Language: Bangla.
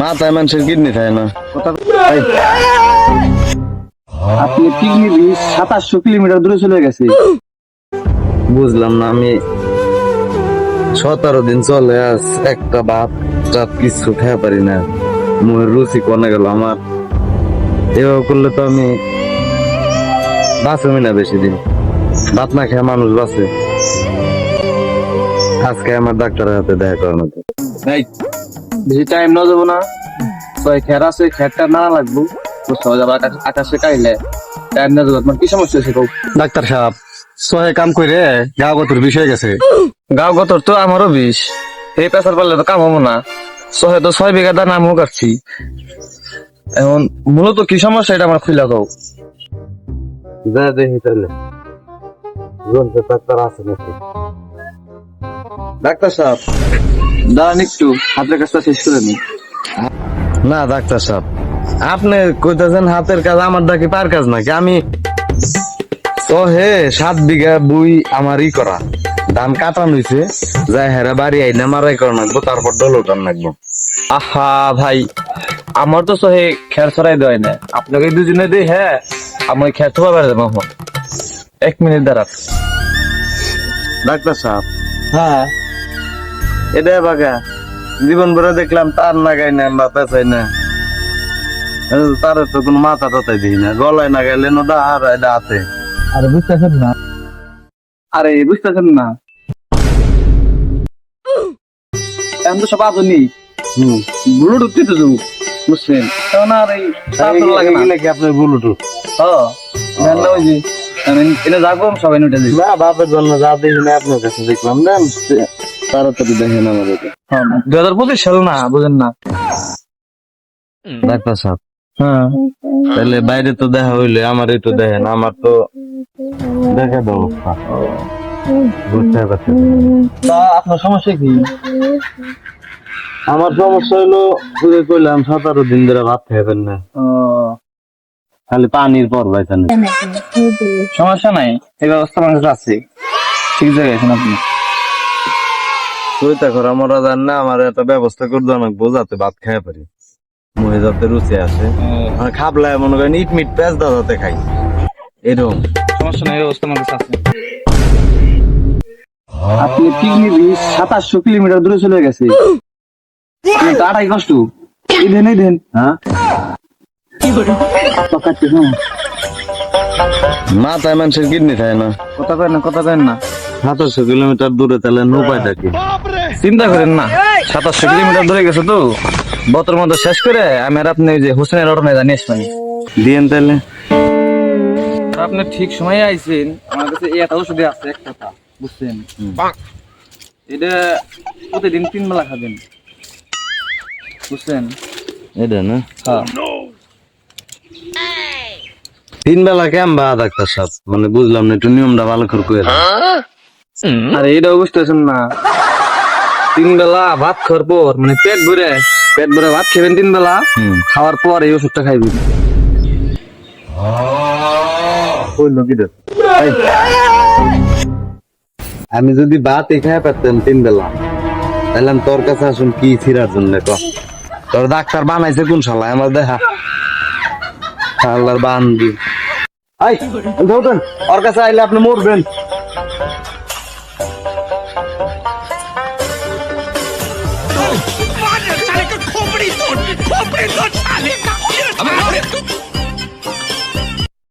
মাথায় মানুষের কিডনি থাকে না। আপনি কিডনি বিষ সাতাশশো কিলোমিটার দূরে চলে গেছে? বুঝলাম না আমি সতেরো দিন চলে আস একটা ভাত টাত কিছু খেয়ে পারি না। মুখের রুচি কমে গেল আমার। এভাবে করলে তো আমি বাঁচবই না বেশি দিন ভাত না খেয়ে মানুষ বাঁচে। আজকে আমার ডাক্তারের হাতে দেখা করানো বেশি টাইম না যাব না। ছয় খের আছে খেরটা না লাগবো। বুঝতে হবে আবার আকাশে কাইলে টাইম না যাব তোমার কি সমস্যা আছে কও? ডাক্তার সাহেব সহে কাম করে গা গতর বিষয় গেছে। গাঁও গতর তো আমারও বিষ। এই পেশার পারলে তো কাম হব না। ছয় তো ছয় বিঘা দান আমিও কাটছি। এখন মূলত কি সমস্যা এটা আমার খুলে কও। যা দেখি তাহলে জনতে ডাক্তার আছে নাকি? ডাক্তার সাহেব। দাঁড়ান একটু হাতের কাজটা শেষ করে নি না ডাক্তার সাহেব। আপনি কইতেছেন হাতের কাজ আমার ডাকি পার কাজ নাকি? আমি তো হে সাত বিঘা বুই আমার ই করা। ধান কাটান হইছে যাই হেরা বাড়ি আইনা মারাই করা নাকবো তারপর ডল উঠান নাকবো আহা ভাই আমার তো সহে খের ছড়াই দেয় না। আপনাকে দুজনে দিই হ্যাঁ আমি খের থোয়া বেড়ে দেবো এক মিনিট দাঁড়ান। ডাক্তার সাহেব। হ্যাঁ। এটা বাগা জীবন ভরে দেখলাম তার নাগাই না মাথা চাই না। তার তো কোনো মাথা টাতাই দিই না গলায় না গেলে না দাহার এটা হাতে আরে বুঝতেছেন না? আরে বুঝতেছেন না? এখন তো সব আধুনিক। হুম। ব্লুটুথ দিতে যাব বুঝছেন? তখন আর এই তাড়াতাড়ি লাগে না। নাকি আপনার ব্লুটুথ হ্যাঁ না ওই যে আমি এনে যাব সবাই উঠে দিই না বাপের জন্য যা দেখি না আপনার কাছে দেখলাম না তাড়াতাড়ি দেখেন এটা হ্যাঁ দুই হাজার পঁচিশ সাল না বুঝেন না। ডাক্তার সাহেব হ্যাঁ। তাহলে বাইরে তো দেখা হইলে আমার তো দেখেন আমার তো দেখা দাও বুঝতে পারছি। তা আপনার সমস্যা কি? আমার সমস্যা হইল বুঝে কইলাম সতেরো দিন ধরে ভাত খাইবেন না। খালি পানির পর পাইতেন সমস্যা নাই এই ব্যবস্থা কাছে আছে। ঠিক জায়গায় আছেন আপনি। কইতা কর আমার জান না আমার একটা ব্যবস্থা করে দেওয়া লাগবো যাতে ভাত খাই পারি। মুহে যাতে রুচি আসে। আর খাবলায় মনে করেন ইট মিট পেঁচ দা যাতে খাই। এরকম। সমস্যা নাই ব্যবস্থা আমার কাছে আছে। আপনি কিডনি বিষ সাতাশশো কিলোমিটার দূরে চলে গেছে। আড়াই কষ্ট। এই দেন এই দেন। হ্যাঁ? হ্যাঁ। মাথায় মানুষের কিডনি থাকে না। কথা কেন না কথা কেন না। সাতাশশো কিলোমিটার দূরে তাহলে নৌপায় থাকি। চিন্তা করেন না সাতাশশো কিলোমিটার দূরে গেছে তো? বতর মতো শেষ করে আমি আর আপনি যে হোসেনের অটনে জানিস পানি দিয়েন তাহলে। আপনি ঠিক সময়ে আইছেন আমার কাছে এই একটা ওষুধ আছে এক কথা বুঝছেন? এটা প্রতিদিন তিন বেলা খাবেন বুঝছেন? এটা না? হ্যাঁ। তিন বেলা কেমবা ডাক্তার সাহেব? মানে বুঝলাম না একটু নিয়মটা ভালো করে কইরা। আরে এটাও বুঝতেছেন না। তিন বেলা ভাত খাওয়ার পর মানে পেট ভরে পেট ভরে ভাত খাবেন তিন বেলা খাওয়ার পর এই ওষুধটা খাইবেন। আমি যদি ভাত খাই পারতাম তিন বেলা তাহলে আমি তোর কাছে আসুন কি ছিড়ার জন্য তোর ডাক্তার বানাইছে কোন শালা আমার দেখা। আল্লাহর বান্দি। আই ধরুন ওর কাছে আইলে আপনি মরবেন। 아마 그래.